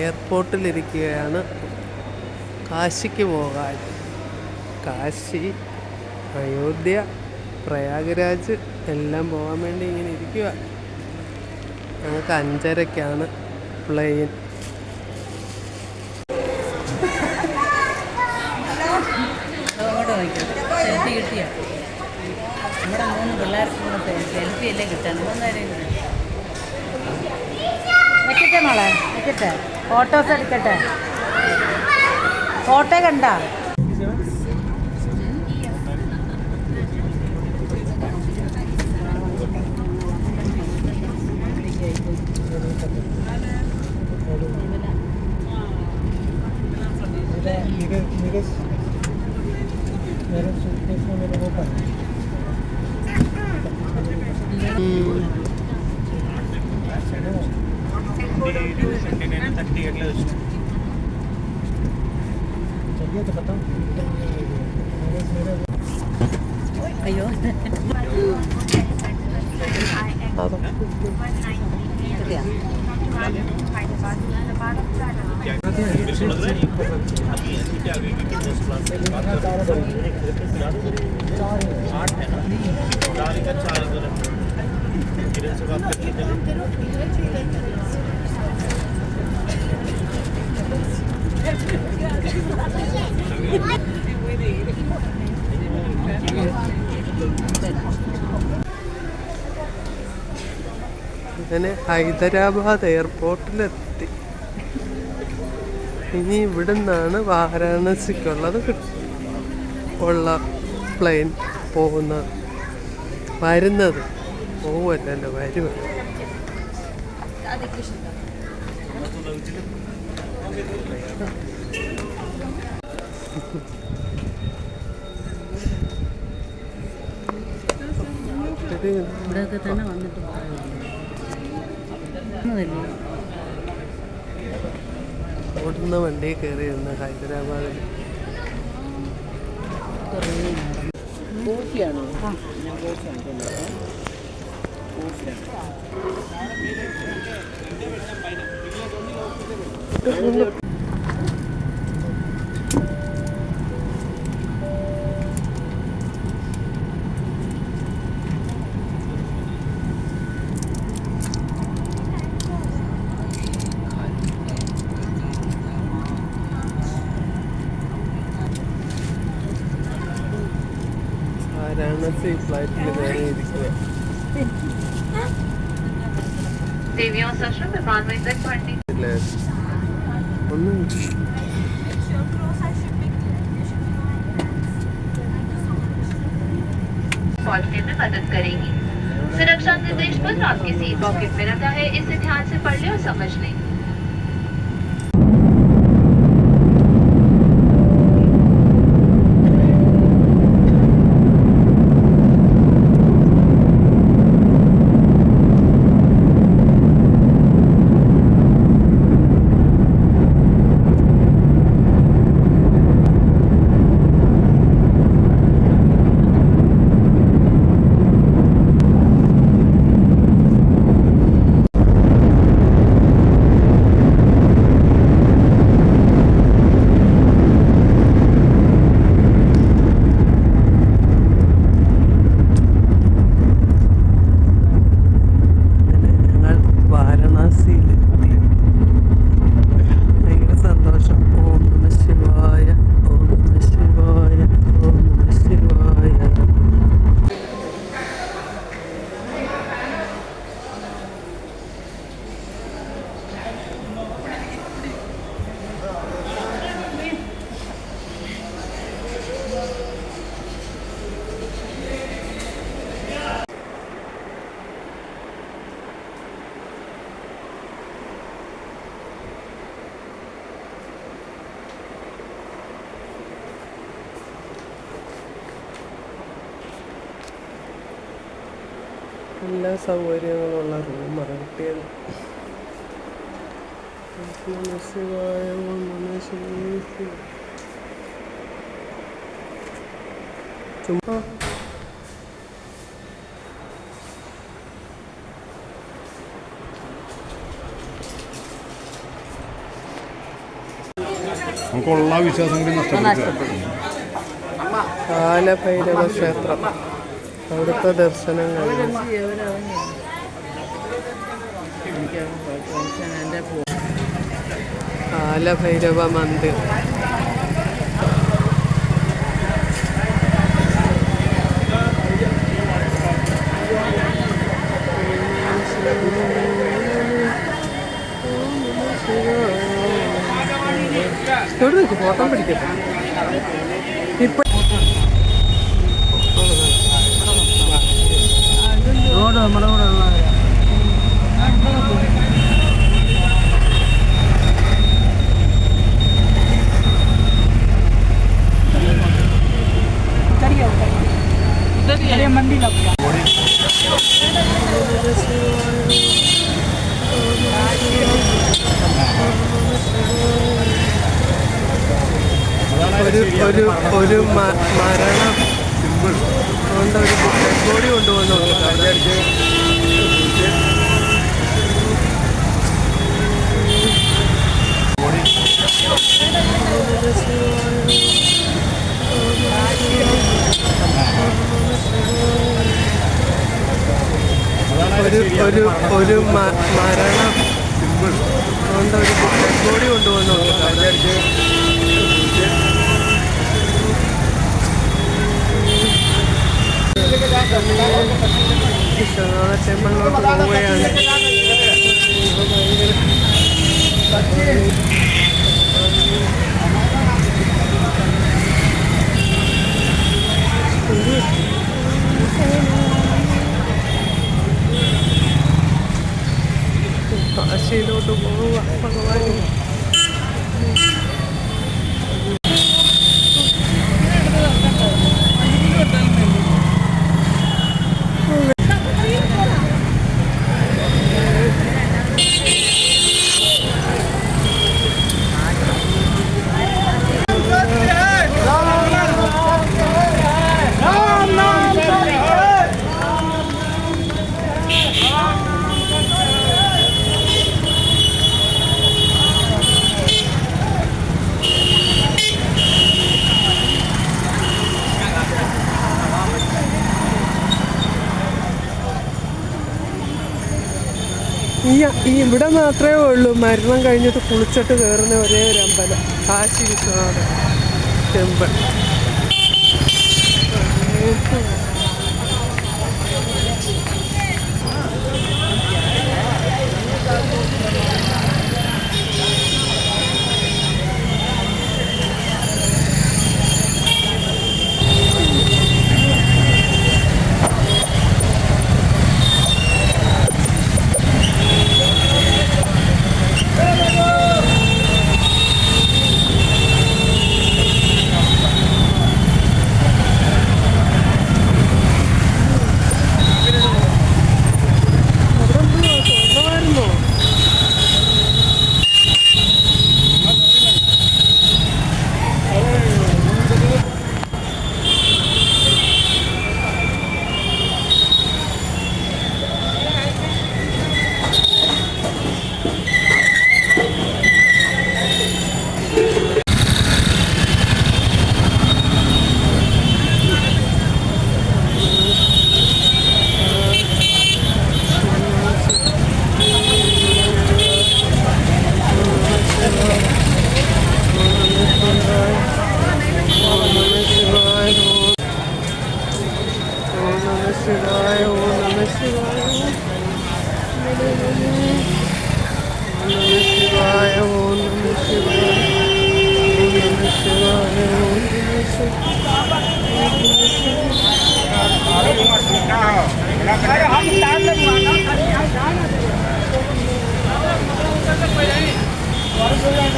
എയർപോർട്ടിലിരിക്കുകയാണ്. കാശിക്ക് പോകാൻ. കാശി അയോധ്യ പ്രയാഗ്രാജ് എല്ലാം പോകാൻ വേണ്ടി ഇങ്ങനെ ഇരിക്കുക ഞങ്ങൾക്ക് അഞ്ചരക്കാണ് പ്ലെയിൻ. കിട്ടിയോ നമ്മുടെ മൂന്ന് പിള്ളേർക്ക് കൂടെ സെൽഫി അല്ലേ കിട്ടാൻ മൂന്നുപേരെയും കൂടെ വെക്കട്ടെ മോളെ വെക്കട്ടെ ഫോട്ടോസ് എടുക്കട്ടെ? ഫോട്ടോ കണ്ട? मेरे થર્ટી એટલે ચલીએ તો ખતમ અયો आठ है ना चार इधर അങ്ങനെ ഹൈദരാബാദ് എയർപോർട്ടിലെത്തി. ഇനി ഇവിടെ നിന്നാണ് വാരാണസിക്കുള്ളത് ഉള്ള പ്ലെയിൻ പോകുന്നത്. വരുന്നത്. പോവല്ലോ ഇത് ഇവിടെയൊക്കെ തന്നെ വന്നിട്ട്. ഓടുന്ന വണ്ടി കയറിയിരുന്ന ഹൈദരാബാദിൽ. കുറേ നേരം. വാരാണസി ഫ്ലൈറ്റിൽ കയറിയിരിക്കുക देवियों सशस्त्र विमानों तक बढ़ने ഇല്ലേ? ഒന്നും पहुंचने में मदद करेगी सुरक्षा निर्देश पत्र आपकी सीट पॉकेट में रखा है इसे ध्यान से पढ़ लें और समझ लें എല്ലാ സൗകര്യങ്ങളുമുള്ള റൂമാണ് കിട്ടിയത് ശിവായ ചുമ്മാ വിശ്വാസം കൂടി ക്ഷേത്രം. അവിടുത്തെ ദർശനങ്ങൾ കാലഭൈരവ മന്ദിർ. ഫോട്ടോ പിടിക്കട്ടെ. ഒരു രക്ഷയിലോട്ട് പോവുക. ഭഗവാൻ ഇവിടെ മാത്രമേ ഉള്ളൂ. മരണം കഴിഞ്ഞിട്ട് കുളിച്ചിട്ട് കയറുന്ന ഒരേ ഒരു അമ്പലം. കാശി വിശ്വനാഥ ടെമ്പിൾ. Todo.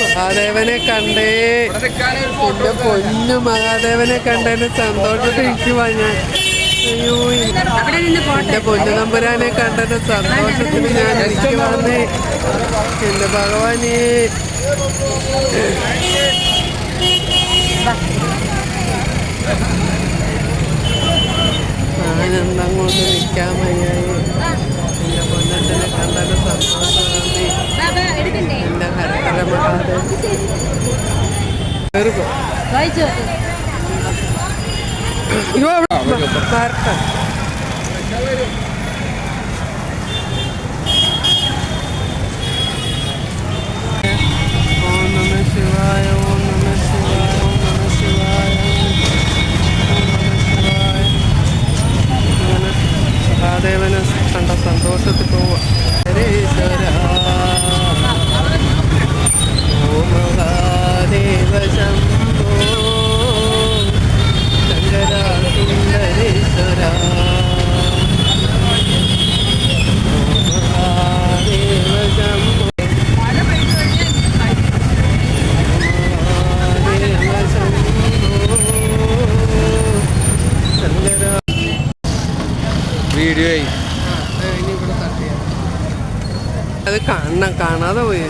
മഹാദേവനെ കണ്ടേ. എന്റെ പൊന്നു മഹാദേവനെ കണ്ടതിന് സന്തോഷത്തിൽ ഞാൻ. അയ്യോ എന്റെ പൊന്നു നമ്പുരാനെ കണ്ടതിന് സന്തോഷത്തിൽ ഞാൻ എനിക്ക് വന്നേ എന്റെ ഭഗവാനേ. Thank you. ഞാനെന്തങ്ങോട്ട് നിൽക്കാൻ വയ്യായി എന്റെ പൊന്നത്തിനെ കണ്ടതിന് സന്തോഷമാണേ എന്റെ ഹരഹര അവിടെ വരട്ടെ. കാണാതെ പോയി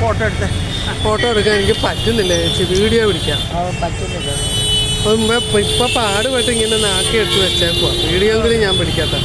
ഫോട്ടോ എടുത്ത് ഫോട്ടോ എടുക്കാൻ എനിക്ക് പറ്റുന്നില്ല ചേച്ചി. വീഡിയോ പിടിക്കാം. പറ്റുന്നില്ല. അപ്പം ഇപ്പൊ പാടുപെട്ട് ഇങ്ങനെ നാക്കി എടുത്ത് വെച്ചേക്കുവാ. വീഡിയോ എങ്കിലും ഞാൻ പിടിക്കാത്ത.